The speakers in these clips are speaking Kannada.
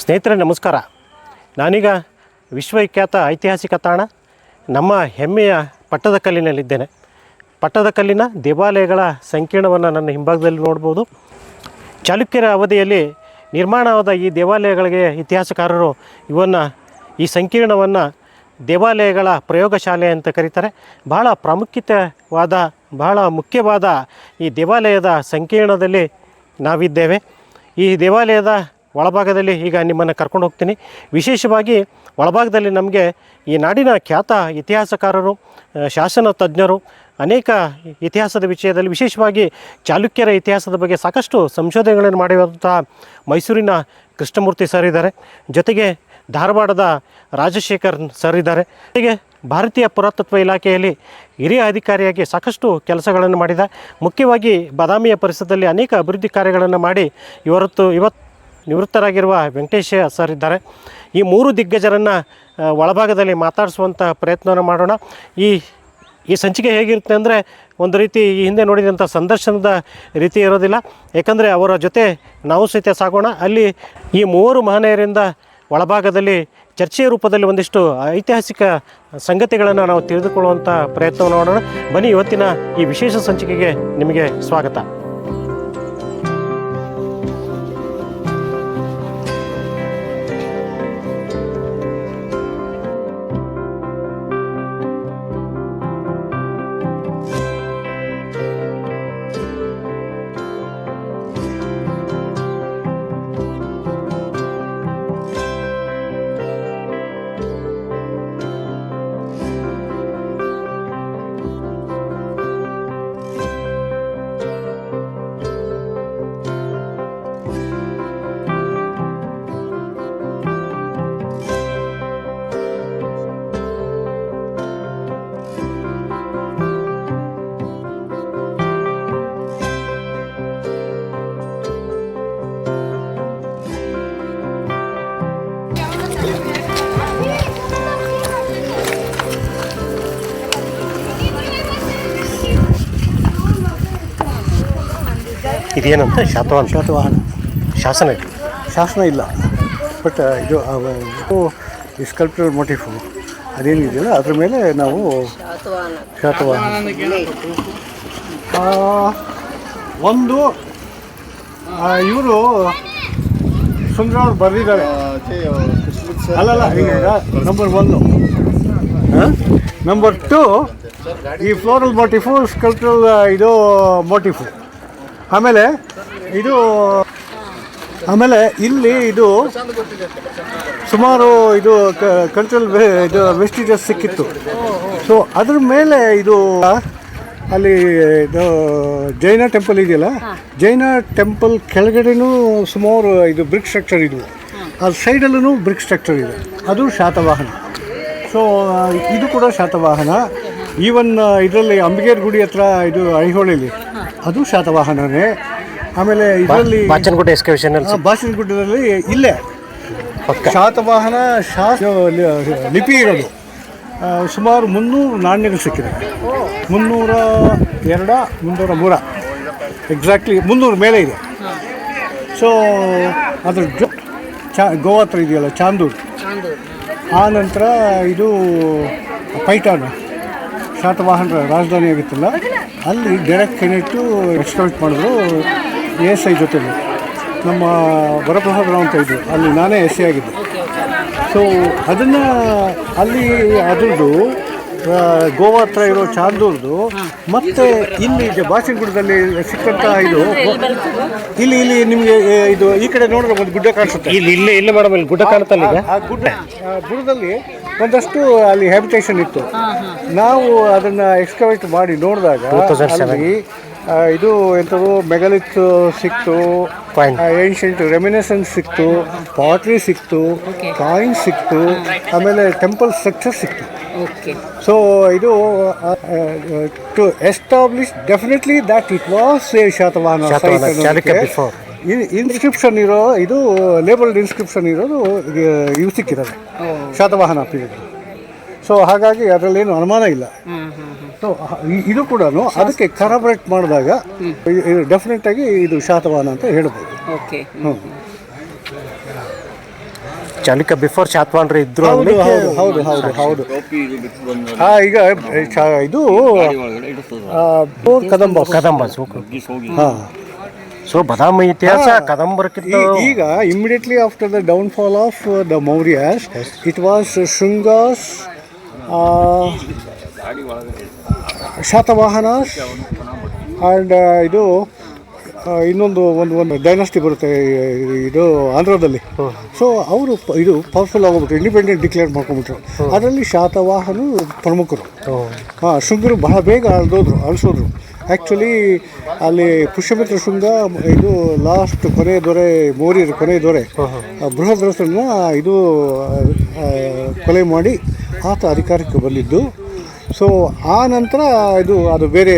ಸ್ನೇಹಿತರೆ, ನಮಸ್ಕಾರ. ನಾನೀಗ ವಿಶ್ವವಿಖ್ಯಾತ ಐತಿಹಾಸಿಕ ತಾಣ, ನಮ್ಮ ಹೆಮ್ಮೆಯ ಪಟ್ಟದಕಲ್ಲಿನಲ್ಲಿದ್ದೇನೆ ಪಟ್ಟದಕಲ್ಲಿನ ದೇವಾಲಯಗಳ ಸಂಕೀರ್ಣವನ್ನು ನನ್ನ ಹಿಂಭಾಗದಲ್ಲಿ ನೋಡ್ಬೋದು. ಚಾಲುಕ್ಯರ ಅವಧಿಯಲ್ಲಿ ನಿರ್ಮಾಣವಾದ ಈ ದೇವಾಲಯಗಳಿಗೆ ಇತಿಹಾಸಕಾರರು ಇವನ್ನು ಈ ಸಂಕೀರ್ಣವನ್ನು ದೇವಾಲಯಗಳ ಪ್ರಯೋಗಶಾಲೆ ಅಂತ ಕರೀತಾರೆ. ಬಹಳ ಪ್ರಾಮುಖ್ಯತೆವಾದ, ಬಹಳ ಮುಖ್ಯವಾದ ಈ ದೇವಾಲಯದ ಸಂಕೀರ್ಣದಲ್ಲಿ ನಾವಿದ್ದೇವೆ. ಈ ದೇವಾಲಯದ ಒಳಭಾಗದಲ್ಲಿ ಈಗ ನಿಮ್ಮನ್ನು ಕರ್ಕೊಂಡು ಹೋಗ್ತೀನಿ. ವಿಶೇಷವಾಗಿ ಒಳಭಾಗದಲ್ಲಿ ನಮಗೆ ಈ ನಾಡಿನ ಖ್ಯಾತ ಇತಿಹಾಸಕಾರರು ಶಾಸನ ತಜ್ಞರು, ಅನೇಕ ಇತಿಹಾಸದ ವಿಷಯದಲ್ಲಿ ವಿಶೇಷವಾಗಿ ಚಾಲುಕ್ಯರ ಇತಿಹಾಸದ ಬಗ್ಗೆ ಸಾಕಷ್ಟು ಸಂಶೋಧನೆಗಳನ್ನು ಮಾಡಿರುವಂಥ ಮೈಸೂರಿನ ಕೃಷ್ಣಮೂರ್ತಿ ಸರ್ ಇದ್ದಾರೆ. ಜೊತೆಗೆ ಧಾರವಾಡದ ರಾಜಶೇಖರ್ ಸರ್ ಇದ್ದಾರೆ. ಜೊತೆಗೆ ಭಾರತೀಯ ಪುರಾತತ್ವ ಇಲಾಖೆಯಲ್ಲಿ ಹಿರಿಯ ಅಧಿಕಾರಿಯಾಗಿ ಸಾಕಷ್ಟು ಕೆಲಸಗಳನ್ನು ಮಾಡಿದ. ಮುಖ್ಯವಾಗಿ ಬಾದಾಮಿಯ ಪರಿಸರದಲ್ಲಿ ಅನೇಕ ಅಭಿವೃದ್ಧಿ ಕಾರ್ಯಗಳನ್ನು ಮಾಡಿ ಇವತ್ತು ಇವತ್ತು ನಿವೃತ್ತರಾಗಿರುವ ವೆಂಕಟೇಶ ಸರ್ ಇದ್ದಾರೆ. ಈ ಮೂರು ದಿಗ್ಗಜರನ್ನು ಒಳಭಾಗದಲ್ಲಿ ಮಾತಾಡಿಸುವಂಥ ಪ್ರಯತ್ನವನ್ನು ಮಾಡೋಣ. ಈ ಈ ಸಂಚಿಕೆ ಹೇಗಿರುತ್ತೆ ಅಂದರೆ ಒಂದು ರೀತಿ ಈ ಹಿಂದೆ ನೋಡಿದಂಥ ಸಂದರ್ಶನದ ರೀತಿ ಇರೋದಿಲ್ಲ. ಯಾಕಂದರೆ ಅವರ ಜೊತೆ ನಾವು ಸಹಿತ ಸಾಗೋಣ. ಅಲ್ಲಿ ಈ ಮೂವರು ಮಹನೀಯರಿಂದ ಒಳಭಾಗದಲ್ಲಿ ಚರ್ಚೆಯ ರೂಪದಲ್ಲಿ ಒಂದಿಷ್ಟು ಐತಿಹಾಸಿಕ ಸಂಗತಿಗಳನ್ನು ನಾವು ತಿಳಿದುಕೊಳ್ಳುವಂಥ ಪ್ರಯತ್ನವನ್ನು ಮಾಡೋಣ. ಬನ್ನಿ ಇವತ್ತಿನ ಈ ವಿಶೇಷ ಸಂಚಿಕೆಗೆ ನಿಮಗೆ ಸ್ವಾಗತ. ಇದೇನಂತ? ಶಾತವಾಹನ. ಶಾತವಾಹನ. ಶಾಸನ ಇದೆ ಶಾಸನ ಇಲ್ಲ. ಬಟ್ ಇದು ಈ ಸ್ಕಲ್ಪ್ಚರ್ ಮೋಟಿಫು ಅದೇನಿದೆಯಲ್ಲ? ಅದ್ರ ಮೇಲೆ ನಾವು ಶಾತವಾಹನ. ಒಂದು ಇವರು ಸುಂದರ ಅವ್ರು ಬರೆದಿದ್ದಾರೆ. ಅಲ್ಲಲ್ಲ ಈಗ ನಂಬರ್ ಒಂದು ನಂಬರ್ ಟು ಈ ಫ್ಲೋರಲ್ ಮೋಟಿಫು ಸ್ಕಲ್ಪ್ಚರಲ್ ಇದು ಮೋಟಿಫು ಆಮೇಲೆ ಇದು ಆಮೇಲೆ ಇಲ್ಲಿ ಇದು ಸುಮಾರು ಇದು ಕಲ್ಚರಲ್ ಇದು ವೆಸ್ಟಿಜಸ್ ಸಿಕ್ಕಿತ್ತು. ಸೊ ಅದ್ರ ಮೇಲೆ ಇದು ಅಲ್ಲಿ ಇದು ಜೈನ ಟೆಂಪಲ್ ಇದೆಯಲ್ಲ ಜೈನ ಟೆಂಪಲ್ ಕೆಳಗಡೆನೂ ಸುಮಾರು ಇದು ಬ್ರಿಕ್ ಸ್ಟ್ರಕ್ಚರ್ ಇದು. ಅದು ಸೈಡಲ್ಲೂ ಬ್ರಿಕ್ ಸ್ಟ್ರಕ್ಚರ್ ಇದೆ. ಅದು ಶಾತವಾಹನ. ಸೊ ಇದು ಕೂಡ ಶಾತವಾಹನ. ಈವನ್ ಇದರಲ್ಲಿ ಅಂಬಿಗೇರ್ ಗುಡಿ ಹತ್ರ ಇದು ಐಹೊಳೆಯಲ್ಲಿ ಅದು ಶಾತವಾಹನನೇ ಆಮೇಲೆ ಇದರಲ್ಲಿ ಬಾಚನಗುಡ್ಡ ಎಕ್ಸ್ಕವೇಷನ್ ಬಾಚನಗುಡ್ಡದಲ್ಲಿ ಇಲ್ಲೇ. ಶಾತವಾಹನ ಶಾ ಲಿಪಿ ಇರೋದು ಸುಮಾರು ಮುನ್ನೂರು ನಾಣ್ಯಗಳು ಸಿಕ್ಕಿದೆ. ಮುನ್ನೂರ ಎರಡ ಮುನ್ನೂರ ಮೂರ. ಎಕ್ಸಾಕ್ಟ್ಲಿ ಮುನ್ನೂರು ಮೇಲೆ ಇದೆ. ಸೊ ಅದ್ರ ಜೊ ಚಾ ಗೋವಾ ಹತ್ರ ಇದೆಯಲ್ಲ ಚಾಂದೂರು. ಆ ನಂತರ ಇದು ಪೈಠಾಣ ಶಾತವಾಹನರ ರಾಜಧಾನಿ ಆಗಿತ್ತಲ್ಲ ಅಲ್ಲಿ ಡೈರೆಕ್ಟ್ ಕೆನೆಟ್ಟು ಎಕ್ಸ್ಕವೇಟ್ ಮಾಡಿದ್ರು ಎ ಎಸ್ ಐ ಜೊತೆಲಿ. ನಮ್ಮ ವರಪ್ರಸಾದ್ ರಾವ್ ಅಂತ ಇದ್ದರು ಅಲ್ಲಿ ನಾನೇ ಎಸ್ ಸಿ ಆಗಿದ್ದೆ. ಸೊ ಅದನ್ನು ಅಲ್ಲಿ ಅದ್ರದ್ದು ಗೋವಾ ಹತ್ರ ಇರೋ ಚಾಂದೂರ್ದು ಮತ್ತು ಇಲ್ಲಿ ಇದೆ ಬಾಸಿನಗುಡದಲ್ಲಿ ಸಿಕ್ಕಂಥ ಇದು ಇಲ್ಲಿ ಇಲ್ಲಿ ನಿಮಗೆ ಇದು ಈ ಕಡೆ ನೋಡಿದ್ರೆ ಒಂದು ಗುಡ್ಡ ಕಾಣಿಸುತ್ತೆ. ಇಲ್ಲಿ ಇಲ್ಲೇ ಇಲ್ಲೇ ಮೇಡಮ್ ಇಲ್ಲಿ ಗುಡ್ಡ ಕಾಣುತ್ತಲ್ಲ ಈಗ? ಆ ಗುಡ್ಡ ಗುಡ್ಡದಲ್ಲಿ ಒಂದಷ್ಟು ಅಲ್ಲಿ ಹ್ಯಾಬಿಟೇಷನ್ ಇತ್ತು. ನಾವು ಅದನ್ನ ಎಕ್ಸ್ಕವೇಟ್ ಮಾಡಿ ನೋಡಿದಾಗ 2007. ಅಲ್ಲಿ ಇದು ಎಂಥದ್ದು ಮೆಗಲಿತ್ ಸಿಕ್ತು ಏನ್ಷಿಯಂಟ್ ರೆಮಿನೇಷನ್ ರೆಮಿನೆಸೆನ್ಸ್ ಸಿಕ್ತು ಪಾಟ್ರಿ ಸಿಕ್ತು ಕಾಯಿನ್ ಸಿಕ್ತು ಆಮೇಲೆ ಟೆಂಪಲ್ ಸ್ಟ್ರಕ್ಚರ್ ಸಿಕ್ತು. ಸೊ ಇದು to establish definitely that it was Satavahana. Inscription ಇರೋ ಇದು ಲೇಬಲ್ಡ್ ಇನ್ಸ್ಕ್ರಿಪ್ಷನ್ ಇರೋದು ಇದು ಇವು ಸಿಕ್ಕಿದ್ದಾರೆ ಶಾತವಾಹನ ಪೀರಿಯಡ್ ಸೊ ಹಾಗಾಗಿ ಅದರಲ್ಲೇನು ಅನುಮಾನ ಇಲ್ಲ. ಸೊ ಇದು ಕೂಡ ಅದಕ್ಕೆ ಕರಾಬ್ರೇಟ್ ಮಾಡಿದಾಗ ಡೆಫಿನೆಟ್ ಆಗಿ ಇದು ಶಾತವಾಹನ ಅಂತ ಹೇಳ್ಬೋದು. ಓಕೆ ಹ್ಞೂ ಚಾಲುಕ್ಯ ಬಿಫೋರ್ ಶಾತವಾಹನರು ಇದ್ರು ಹೌದು ಹೌದು ಹೌದು ಹೌದು ಹೌದು. ಹಾ ಈಗ ಇದು ಆ, ಕದಂಬ. ಕದಂಬ ಹಾ. ಸೊ ಬದಾಮಿ ಇತಿಹಾಸ ಕದಂಬರಕ್ಕಿಂತ ಈ- ಈಗ immediately after the downfall of the Mauryas it was Shungas Satavahana and ಇದು ಆ, ಇನ್ನೊಂದು ಒಂದು ಒಂದು ಡೈನಾಸ್ಟಿ ಬರುತ್ತೆ ಈ- ಇದು ಆಂಧ್ರದಲ್ಲಿ. ಸೊ ಅವರು ಇದು ಪವರ್ಫುಲ್ ಆಗೋಗ್ಬಿಟ್ರು ಇಂಡಿಪೆಂಡೆಂಟ್ ಡಿಕ್ಲೇರ್ ಮಾಡ್ಕೊಂಬಿಟ್ರು. ಅದರಲ್ಲಿ ಶಾತವಾಹನು ಪ್ರಮುಖರು. ಹಾಂ ಶೃಂಗರು ಬಹಳ ಬೇಗ ಅಳ್ದೋದ್ರು ಅಳಿಸೋದ್ರು. ಆ್ಯಕ್ಚುಲಿ ಅಲ್ಲಿ ಪುಷ್ಯಮಿತ್ರ ಶೃಂಗ, ಇದು ಲಾಸ್ಟ್ ಕೊನೆ ದೊರೆ ಮೋರಿ ಕೊನೆ ದೊರೆ. ಆ ಬೃಹದ್ರಥನ ಇದು ಕೊಲೆ ಮಾಡಿ ಆತ ಅಧಿಕಾರಕ್ಕೆ ಬಂದಿದ್ದು. ಸೊ ಆ ನಂತರ ಇದು, ಅದು ಬೇರೆ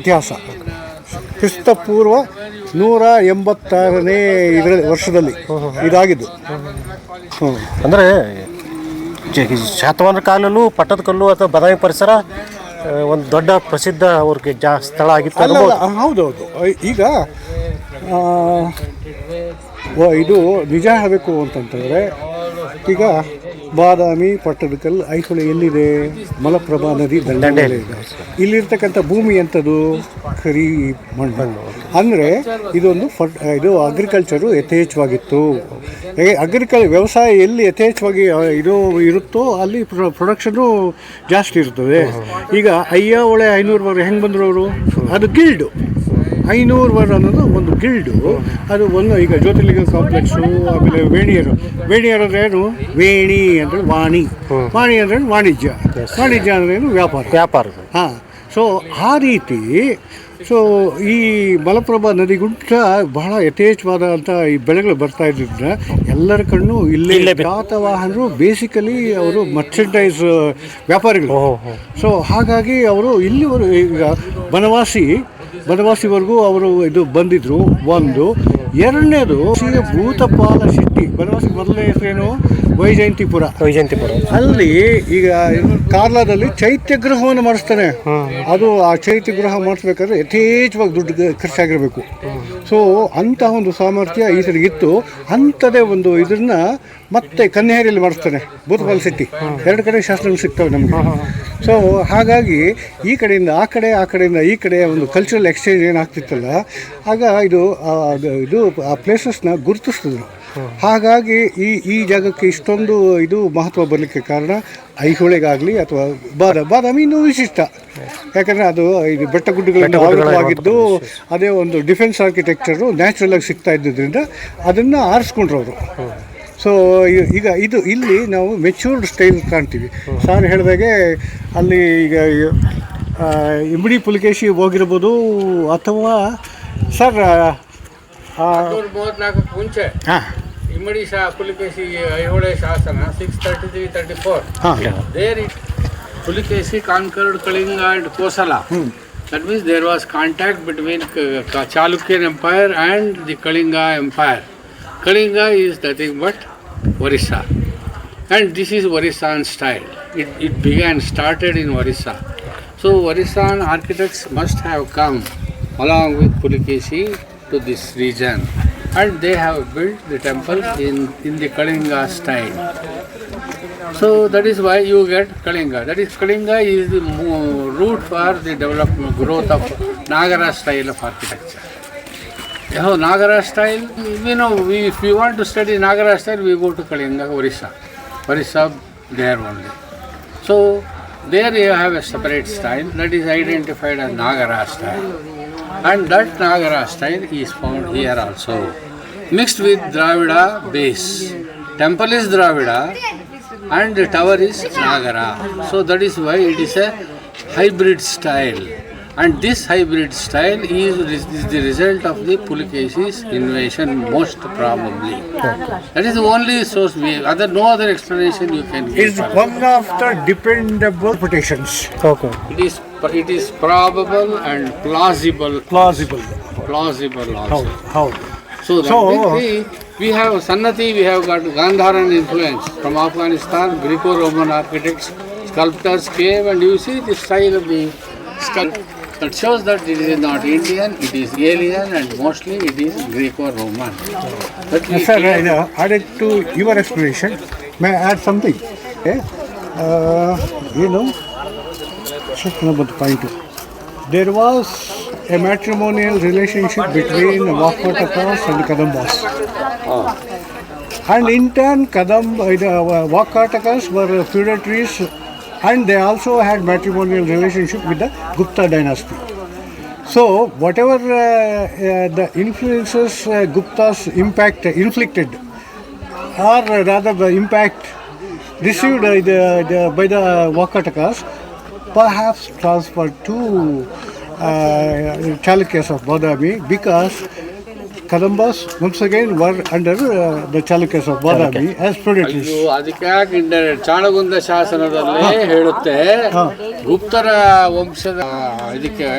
ಇತಿಹಾಸ. ಕ್ರಿಸ್ತಪೂರ್ವ ನೂರ ಎಂಬತ್ತಾರನೇ ಇದರ ವರ್ಷದಲ್ಲಿ ಇದಾಗಿದ್ದು. ಹ್ಞೂ ಅಂದರೆ ಶಾತವಾಹನ ಕಾಲಲ್ಲೂ ಪಟ್ಟದಕಲ್ಲು ಅಥವಾ ಬದಾಯಿ ಪರಿಸರ ಒಂದು ದೊಡ್ಡ ಪ್ರಸಿದ್ಧ ಅವ್ರಿಗೆ ಜಾ ಸ್ಥಳ ಆಗಿತ್ತು. ಹೌದೌದು ಈಗ ಇದು ನಿಜ ಹೇಳಬೇಕು ಅಂತಂತಂದರೆ ಈಗ ಬಾದಾಮಿ ಪಟ್ಟದಕಲ್ ಐಹೊಳೆ ಎಲ್ಲಿದೆ? ಮಲಪ್ರಭಾ ನದಿ ದಂಡೆ ಇಲ್ಲಿರ್ತಕ್ಕಂಥ ಭೂಮಿ ಎಂಥದ್ದು ಕರಿ ಮಣ್ಣು ಅಂದರೆ ಇದೊಂದು ಫಟ್ ಇದು ಅಗ್ರಿಕಲ್ಚರು ಯಥೇಚ್ಛವಾಗಿತ್ತು. ಅಗ್ರಿಕಲ್ ವ್ಯವಸಾಯ ಎಲ್ಲಿ ಯಥೇಚ್ಛವಾಗಿ ಇದು ಇರುತ್ತೋ ಅಲ್ಲಿ ಪ್ರೊಡಕ್ಷನು ಜಾಸ್ತಿ ಇರ್ತದೆ. ಈಗ ಅಯ್ಯ ಒಳೆ ಐನೂರು ಹೆಂಗೆ ಬಂದರು ಅವರು? ಅದು ಗಿಲ್ಡು ಐನೂರು ವರ್ ಅನ್ನೋದು ಒಂದು ಗಿಲ್ಡು ಅದು ಒಂದು ಈಗ ಜ್ಯೋತಿರ್ಲಿಂಗ ಕಾಂಪ್ಲೆಕ್ಸು ಆಮೇಲೆ ವೇಣಿಯರು. ವೇಣಿಯರು ಅಂದ್ರೆ ಏನು? ವೇಣಿ ಅಂದರೆ ವಾಣಿ. ವಾಣಿ ಅಂದ್ರೆ ವಾಣಿಜ್ಯ. ವಾಣಿಜ್ಯ ಅಂದ್ರೆ ಏನು? ವ್ಯಾಪಾರ. ವ್ಯಾಪಾರ. ಹಾಂ. ಸೊ ಆ ರೀತಿ ಸೊ ಈ ಮಲಪ್ರಭಾ ನದಿಗುಂಟ ಬಹಳ ಯಥೇಚ್ಛವಾದಂಥ ಈ ಬೆಳೆಗಳು ಬರ್ತಾ ಇದ್ದಿದ್ರೆ ಎಲ್ಲರ ಕಣ್ಣು ಇಲ್ಲೇ ವಾಹನರು ಶಾತವಾಹನರು ಬೇಸಿಕಲಿ ಅವರು ಮರ್ಚೆಂಟೈಸ್ ವ್ಯಾಪಾರಿಗಳು. ಸೊ ಹಾಗಾಗಿ ಅವರು ಇಲ್ಲಿವರು ಈಗ ಬನವಾಸಿ ಬನವಾಸಿವರೆಗೂ ಅವರು ಇದು ಬಂದಿದ್ರು ಒಂದು. ಎರಡನೇದು ಶ್ರೀ ಭೂತಪಾಲ ಶೆಟ್ಟಿ. ಬನವಾಸಿ ಮೊದಲನೇ ಹೆಸರೇನು? ವೈಜಯಂತಿಪುರ. ವೈಜಯಂತಿಪುರ. ಅಲ್ಲಿ ಈಗ ಕಾರ್ಲಾದಲ್ಲಿ ಚೈತ್ಯ ಗೃಹವನ್ನು ಮಾಡಿಸ್ತಾನೆ. ಅದು ಆ ಚೈತ್ಯ ಗೃಹ ಮಾಡಿಸ್ಬೇಕಾದ್ರೆ ಯಥೇಚ್ಛವಾಗಿ ದುಡ್ಡು ಖರ್ಚಾಗಿರಬೇಕು. ಸೊ ಅಂತಹ ಒಂದು ಸಾಮರ್ಥ್ಯ ಈತನಿಗಿತ್ತು ಅಂಥದೇ ಒಂದು ಇದನ್ನ ಮತ್ತೆ ಕನ್ನೇರಿಯಲ್ಲಿ ಮಾಡಿಸ್ತಾನೆ ಭೂತಪಾಲ್ ಸಿಟಿ. ಎರಡು ಕಡೆ ಶಾಸ್ತ್ರಗಳು ಸಿಗ್ತವೆ ನಮಗೆ. ಸೊ ಹಾಗಾಗಿ ಈ ಕಡೆಯಿಂದ ಆ ಕಡೆ, ಆ ಕಡೆಯಿಂದ ಈ ಕಡೆ ಒಂದು ಕಲ್ಚರಲ್ ಎಕ್ಸ್ಚೇಂಜ್ ಏನಾಗ್ತಿತ್ತಲ್ಲ, ಆಗ ಇದು ಇದು ಆ ಪ್ಲೇಸಸ್ನ ಗುರುತಿಸ್ತಿದ್ರು. ಹಾಗಾಗಿ ಈ ಈ ಜಾಗಕ್ಕೆ ಇಷ್ಟೊಂದು ಇದು ಮಹತ್ವ ಬರಲಿಕ್ಕೆ ಕಾರಣ ಐಹೊಳೆಗಾಗಲಿ ಅಥವಾ ಬಾದ ಬಾದಾಮಿ ಇನ್ನೂ ವಿಶಿಷ್ಟ. ಯಾಕಂದರೆ ಅದು ಇದು ಬೆಟ್ಟ ಗುಡ್ಡಗಳಿಂದ ಆಗಿದ್ದು ಅದೇ ಒಂದು ಡಿಫೆನ್ಸ್ ಆರ್ಕಿಟೆಕ್ಚರು ನ್ಯಾಚುರಲ್ ಆಗಿ ಸಿಗ್ತಾ ಇದ್ದಿದ್ದರಿಂದ ಅದನ್ನು ಆರಿಸ್ಕೊಂಡ್ರು ಅವರು ಸೊ ಈಗ ಇದು ಇಲ್ಲಿ ನಾವು ಮೆಚೂರ್ಡ್ ಸ್ಟೈಲ್ ಕಾಣ್ತೀವಿ. ಸಾರ್ ಹೇಳಿದಾಗೆ ಅಲ್ಲಿ ಈಗ ಇಂಬಡಿ ಪುಲಿಕೇಶಿ ಹೋಗಿರ್ಬೋದು ಅಥವಾ ಸರ್ ಮುಂಚೆ ಹಾಂ. ಇಮ್ಮಡಿ ಶಾ ಪುಲಿಕೇಶಿ ಐಹೊಳೆ ಶಾಸನ six thirty three thirty four ಹಾಂ there it Pulakeshi conquered Kalinga and Kosala that means there was contact between Chalukyan empire and the Kalinga empire Kalinga is nothing but Orissa and this is Orissan style. It, it began, started in Orissa. So Orissan architects must have come along with Pulikesi to this region and they have built the temple in, in the Kalinga style. So that is why you get Kalinga. That is Kalinga is the root for the development growth of Nagara style of architecture. know Nagara style, you know, we, if you want to study Nagara style, we go to Kalinga, Orissa. Orissa, there only. So, there you have a separate style that is identified as Nagara style. And that Nagara style is found here also. Mixed with Dravida base. Temple is Dravida and the tower is Nagara. So, that is why it is a hybrid style. And this hybrid style is, is the result of the Pulikeshi's invasion, most probably. That is the only source we other no other explanation you can give. is for it. one of the dependable interpretations. Okay It is but it is probable and plausible. Plausible. Plausible also. How? So, so we, we have Sannati, we have got Gandharan influence from Afghanistan, Greco-Roman architects, sculptors came and you see the style of the sculpture that shows that it is not Indian, it is alien, and mostly it is Greco-Roman. Yes, sir, uh, added to your explanation, may I add something? Eh? Uh, you know, there was a matrimonial relationship between Vakatakas and Kadambas. And in turn, Kadam, uh, the uh, Vakatakas were feudatories and they also had matrimonial relationship with the Gupta dynasty. So, whatever uh, uh, the influences uh, Gupta's impact inflicted, or rather the impact received by the, the, by the Vakatakas, perhaps transferred to uh, Chalukyas of Badami because Kadambas once again were under uh, the Chalukyas of Badami as predators. ಇದು ಅದಕ್ಕೆ ಯಾಕೆ ಇಂಡೈರೆಕ್ಟ್ ಚಾಣಗುಂದ ಶಾಸನದಲ್ಲಿ ಹೇಳುತ್ತೆ ಗುಪ್ತರ ವಂಶದ ಇದಕ್ಕೆ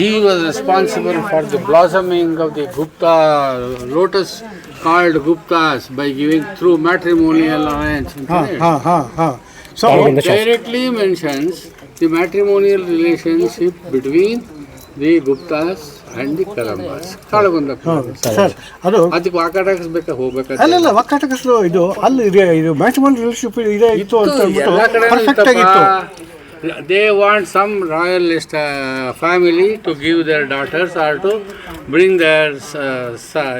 he was responsible for the blossoming of the Gupta lotus called Guptas by giving through matrimonial alliance ಅಂತ Ha, ಹೇಳಿ. So, Chalukyas. directly mentions the matrimonial relationship between the Guptas and the Kalambas. ಕಾಳಗುಂದ ಸರ್. ಅದು ಅದಕ್ಕೆ ವಾಕಾಟಕ್ಸ್ ಬೇಕಾ ಹೋಗ್ಬೇಕಾದ್ರೆ ಅಲ್ಲಲ್ಲ ಒಕ್ಕಟಕಸ್ ಇದು ಅಲ್ಲಿ ಇದೆ ಇದು ಮ್ಯಾಟ್ರಿಮೋನಿ ರಿಲೇಶನ್ಶಿಪ್ ಇದೆ ಇತ್ತು ಅಂತ ಎಲ್ಲ ಕಡೆ ಪರ್ಫೆಕ್ಟ್ ಆಗಿತ್ತು they want some royalist family to give their daughters or to bring their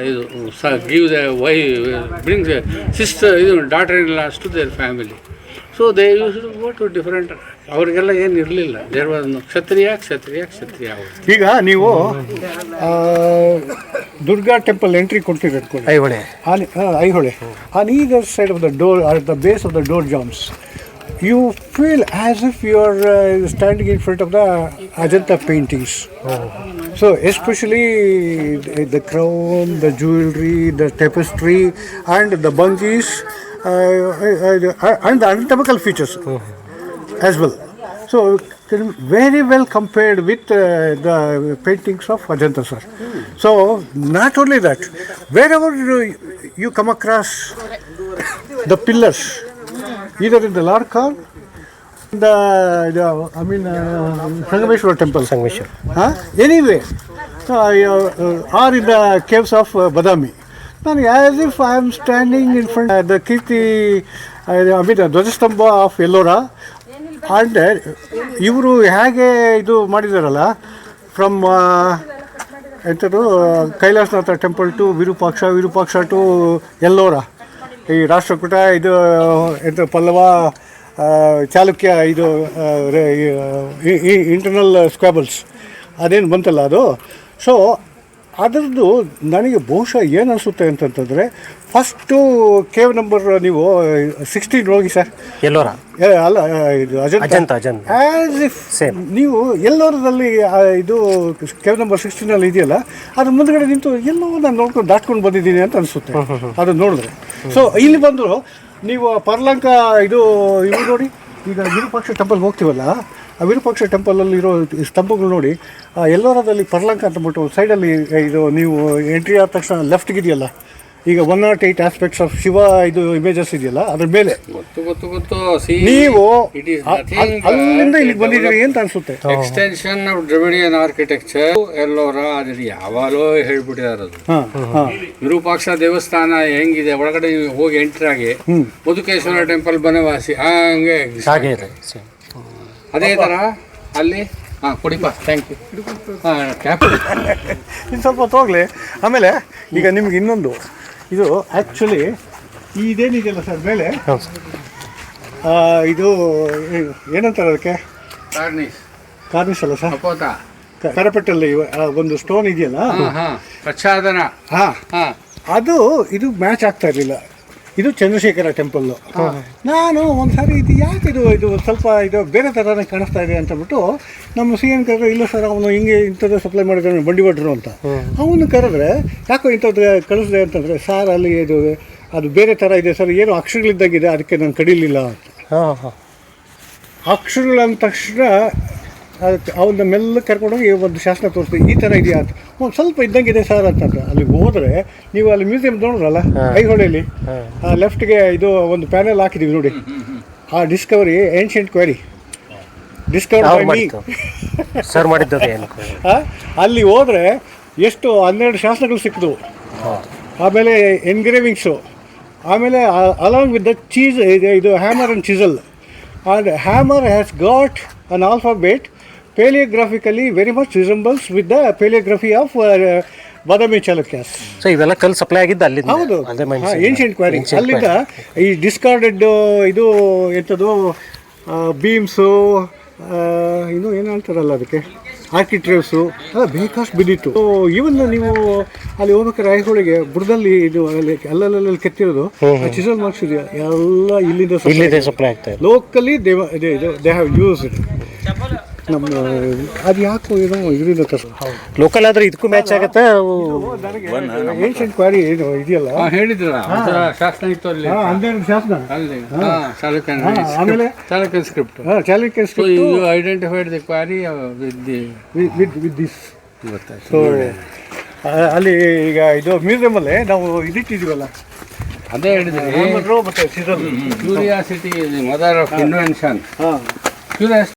ಇದು give the why bring sister ಇದು daughter in laws to their family so they use go to different ಅವರಿಗೆಲ್ಲ ಏನು ಇರಲಿಲ್ಲ. ದೇವನ್ನು ಕ್ಷತ್ರಿಯ ಕ್ಷತ್ರಿಯ ಕ್ಷತ್ರಿಯ ಈಗ ನೀವು ದುರ್ಗಾ ಟೆಂಪಲ್ ಎಂಟ್ರಿ ಕೊಟ್ಟಿರೋದು ಐಹೊಳೆ. ಹಾನಿ ಐಹೊಳೆ. ಹಾನಿ ಈಗ side of the door at the base of the door jambs you feel as if you are standing in front of the Ajanta paintings so especially the crown the jewellery the tapestry and the bangles and the anatomical features as well so very well compared with uh, the paintings of Ajanta sir so not only that wherever you, you come across the pillars either in the Larkar the, the I mean uh, Sangameshwar temple Sangameshwar, huh? anyway uh, uh, or in the caves of uh, Badami ನಾನು as if I am standing in front the Keerthi I mean ಧ್ವಜಸ್ತಂಭ of Ellora and ಇವರು ಹೇಗೆ ಇದು ಮಾಡಿದಾರಲ್ಲ ಫ್ರಮ್ ಎಂಥದ್ದು Kailasanatha temple to Virupaksha Virupaksha to Ellora ಈ ರಾಷ್ಟ್ರಕೂಟ, ಇದು ಎಂತ ಪಲ್ಲವ ಚಾಲುಕ್ಯ, ಇದು ಇಂಟರ್ನಲ್ ಸ್ಕ್ವಾಬಲ್ಸ್ ಅದೇನು ಬಂತಲ್ಲ ಅದು? ಸೊ ಅದರದ್ದು ನನಗೆ ಬಹುಶಃ ಏನು ಅನಿಸುತ್ತೆ ಅಂತಂತಂದರೆ ಫಸ್ಟು ಕೇವ್ ನಂಬರ್ ನೀವು ಸಿಕ್ಸ್ಟೀನ್ ಹೋಗಿ ಸರ್ ಎಲ್ಲೋರ? ಅಲ್ಲ ಇದು ಅಜಂತ. ಆಸ್ ಇಫ್ ಸೇಮ್ ನೀವು ಎಲ್ಲೋರದಲ್ಲಿ ಇದು ಕೇವ್ ನಂಬರ್ ಸಿಕ್ಸ್ಟೀನಲ್ಲಿ ಇದೆಯಲ್ಲ ಅದು ಮುಂದ್ಗಡೆ ನಿಂತು ಎಲ್ಲೋ ನಾನು ನೋಡ್ಕೊಂಡು ದಾಟ್ಕೊಂಡು ಬಂದಿದ್ದೀನಿ ಅಂತ ಅನಿಸುತ್ತೆ. ಅದು ನೋಡಿದ್ರೆ. ಸೊ ಇಲ್ಲಿ ಬಂದರೂ ನೀವು ಪರ್ಲಂಕ ಇದು ಇವು ನೋಡಿ ಈಗ ವಿರೂಪಾಕ್ಷ ಟೆಂಪಲ್ಗೆ ಹೋಗ್ತೀವಲ್ಲ ಆ ವಿರೂಪಾಕ್ಷ ಟೆಂಪಲಲ್ಲಿ ಇರೋ ಸ್ತಂಭಗಳು ನೋಡಿ ಆ ಎಲ್ಲೋರದಲ್ಲಿ ಪರ್ಲಂಕ ಅಂತಬಿಟ್ಟು ಸೈಡಲ್ಲಿ ಇದು ನೀವು ಎಂಟ್ರಿ ಆದ ತಕ್ಷಣ ಲೆಫ್ಟ್ಗಿದೆಯಲ್ಲ ಈಗ one not eight aspects of Shiva ಇದು ಇಮೇಜಸ್ ಇದೆಯಲ್ಲ? ಅದ್ರ ಮೇಲೆ. ಗೊತ್ತು ಗೊತ್ತು ಗೊತ್ತು. ಸಿ ನೀವು ಅಲ್ಲಿಂದ ಇಲ್ಲಿಗೆ ಬಂದಿದ್ದೀರಿ ಅಂತ ಅನ್ಸುತ್ತೆ. Extension of Dravidian architecture Ellora ಅದು ಯಾವಾಗಲೂ ಹೇಳ್ಬಿಟ್ಟಿದ್ದಾರೆ ಅದು. ವಿರೂಪಾಕ್ಷ ದೇವಸ್ಥಾನ ಹೆಂಗಿದೆ? ಒಳಗಡೆ ನೀವು ಹೋಗಿ ಎಂಟ್ರಿ ಆಗಿ ಮಧುಕೇಶ್ವರ ಟೆಂಪಲ್ ಬನವಾಸಿ ಹಂಗೆ. ಅದೇ ಥರ ಅಲ್ಲಿ ಹಾಂ ಕೊಡಿಪ್ಪ ಥ್ಯಾಂಕ್ ಯು ಹಾಂ ಇನ್ನು ಸ್ವಲ್ಪ ಹೊತ್ತು ಹೋಗ್ಲಿ. ಆಮೇಲೆ ಈಗ ನಿಮ್ಗೆ ಇನ್ನೊಂದು. ಇದು ಆ್ಯಕ್ಚುಲಿ ಇದೇನಿದೆಯಲ್ಲ ಸರ್ ಮೇಲೆ? ಆ, ಇದು ಏನಂತಾರೆ ಅದಕ್ಕೆ? ಕಾರ್ನಿಸ್ ಕಾರ್ನಿಸ್ ಅಲ್ಲ ಸರ್? ಕರಪೆಟ್ಟಲ್ಲಿ ಒಂದು ಸ್ಟೋನ್ ಇದೆಯಲ್ಲ? ಹಾಂ ಹಾಂ. ಪ್ರಚ್ಛಾದನ. ಹಾಂ. ಹಾಂ. ಅದು ಇದು ಮ್ಯಾಚ್ ಆಗ್ತಾ ಇರಲಿಲ್ಲ. ಇದು ಚಂದ್ರಶೇಖರ ಟೆಂಪಲ್ಲು ನಾನು ಒಂದ್ಸಾರಿ ಇದು ಯಾಕೆ ಇದು ಇದು ಸ್ವಲ್ಪ ಇದು ಬೇರೆ ಥರನೇ ಕಾಣಿಸ್ತಾ ಇದೆ ಅಂತಬಿಟ್ಟು ನಮ್ಮ ಸಿ ಎಂ ಕರೆದ್ರೆ ಇಲ್ಲ ಸರ್ ಅವನು ಹಿಂಗೆ ಇಂಥದ್ದು ಸಪ್ಲೈ ಮಾಡಿದ್ದಾನೆ ಬಂಡಿ ಭಟ್ರು ಅಂತ ಅವನು ಕರೆದ್ರೆ ಯಾಕೋ ಇಂಥದ್ದು ಕಳಿಸಿದೆ ಅಂತಂದರೆ ಸರ್ ಅಲ್ಲಿ ಇದು ಅದು ಬೇರೆ ಥರ ಇದೆ ಸರ್ ಏನು ಅಕ್ಷರಗಳಿದ್ದಾಗಿದೆ ಅದಕ್ಕೆ ನಾನು ಕಡಿಲಿಲ್ಲ ಅಂತ. ಹಾ ಹಾಂ. ಅಕ್ಷರಗಳು ತಕ್ಷಣ ಅದಕ್ಕೆ ಅವನ್ನ ಮೆಲ್ಲ ಕರ್ಕೊಂಡೋಗಿ ಒಂದು ಶಾಸನ ತೋರಿಸ್ತೀವಿ ಈ ಥರ ಇದೆಯಾ ಅಂತ. ಒಂದು ಸ್ವಲ್ಪ ಇದ್ದಂಗಿದೆ ಸರ್ ಅಂತ ಅಲ್ಲಿ ಹೋದರೆ ನೀವು ಅಲ್ಲಿ ಮ್ಯೂಸಿಯಂ ನೋಡಿದ್ರಲ್ಲ ಐಹೊಳೆಯಲ್ಲಿ? ಆ ಲೆಫ್ಟ್ಗೆ ಇದು ಒಂದು ಪ್ಯಾನೆಲ್ ಹಾಕಿದ್ದೀವಿ ನೋಡಿ. ಆ ಡಿಸ್ಕವರಿ ಏನ್ಷಿಯಂಟ್ ಕ್ವೆರಿ ಡಿಸ್ಕವರ್ ಮಾಡಿದ್ದು? ಸರ್ ಮಾಡಿದ್ದದು ಏನು ಅಲ್ಲಿ ಹೋದರೆ ಎಷ್ಟು ಹನ್ನೆರಡು ಶಾಸನಗಳು ಸಿಕ್ಕಿದ್ವು. ಆಮೇಲೆ ಎನ್ಗ್ರೇವಿಂಗ್ಸು ಆಮೇಲೆ ಅಲಾಂಗ್ ವಿತ್ ದ ಚೀಸ್ ಇದು hammer and chisel and hammer has got an alphabet palaeographically very much resembles with the palaeography of Badami Chalukyas so ಇವೆಲ್ಲ ಕಲ್ಲು ಸಪ್ಲೈ ಆಗಿದ್ದ ಅಲ್ಲಿಂದ? ಹೌದು. ಏನ್ಷಿಯಂಟ್ ಕ್ವಾರಿ ಅಲ್ಲಿಂದ ಈ ಡಿಸ್ಕಾರ್ಡೆಡ್ ಇದು ಎಂಥದ್ದು ಬೀಮ್ಸು ಇನ್ನು ಏನು ಹೇಳ್ತಾರಲ್ಲ ಅದಕ್ಕೆ? ಆರ್ಕಿಟ್ರೇವ್ಸು ಅಲ್ಲ ಬೇಕಷ್ಟು ಬಿದ್ದಿತ್ತು. ಸೊ ಇವನ್ ನೀವು ಅಲ್ಲಿ ಹೋಗ್ಬೇಕಾದ್ರೆ ರಾಯಗಳಿಗೆ ಬುಡದಲ್ಲಿ ಇದು ಅಲ್ಲಿ ಅಲ್ಲಲ್ಲಿ ಕೆತ್ತಿರೋದು ಚಿಸಲ್ ಮಾರ್ಕ್ಸ್ ಇದೆಯಾ ಎಲ್ಲ ಇಲ್ಲಿಂದ ಸಪ್ಲೈ ಆಗ್ತಾ ಲೋಕಲಿ ದೇವ ಇದೆ. ಇದು ದೇ ಹ್ಯಾವ್ ಯೂಸ್ ಇಟ್ ನಮ್ಮ ಅದು ಯಾಕೋ ಏನೋ ಇದರಿಂದ ತರ್ಸ. ಲೋಕಲ್ ಆದ್ರೆ ಇದಕ್ಕೂ ಮ್ಯಾಚ್ ಆಗುತ್ತೆ ಏನ್ಷಿಯಂಟ್ ಕ್ವಾರಿ ಏನು ಇದೆಯಲ್ಲ? ಹೇಳಿದ್ರು ಶಾಸನ ಇತ್ತು ಅಲ್ಲಿ. ಹಾಂ ಹನ್ನೆರಡು ಶಾಸನ? ಅಲ್ಲಿ. ಆಮೇಲೆ? ಚಾಲುಕ್ಯನ್ ಸ್ಕ್ರಿಪ್ಟ್ ಹಾಂ Chalukya so you identified the quarry with the with with this so ಅಲ್ಲಿ ಈಗ ಇದು ಮ್ಯೂಸಿಯಮಲ್ಲೇ ನಾವು ಇದಿಟ್ಟಿದೀವಲ್ಲ? ಅದೇ ಹೇಳಿದ್ರಿ. ಹ್ಯಾಮರು ಮತ್ತೆ ಯೂರಿಯಾ ಕ್ಯೂರಿಯಾಸಿಟಿ ಮದರ್ ಆಫ್ ಇನ್ವೆನ್ಷನ್ ಹಾಂ. ಕ್ಯೂರಿಯಾಸಿಟಿ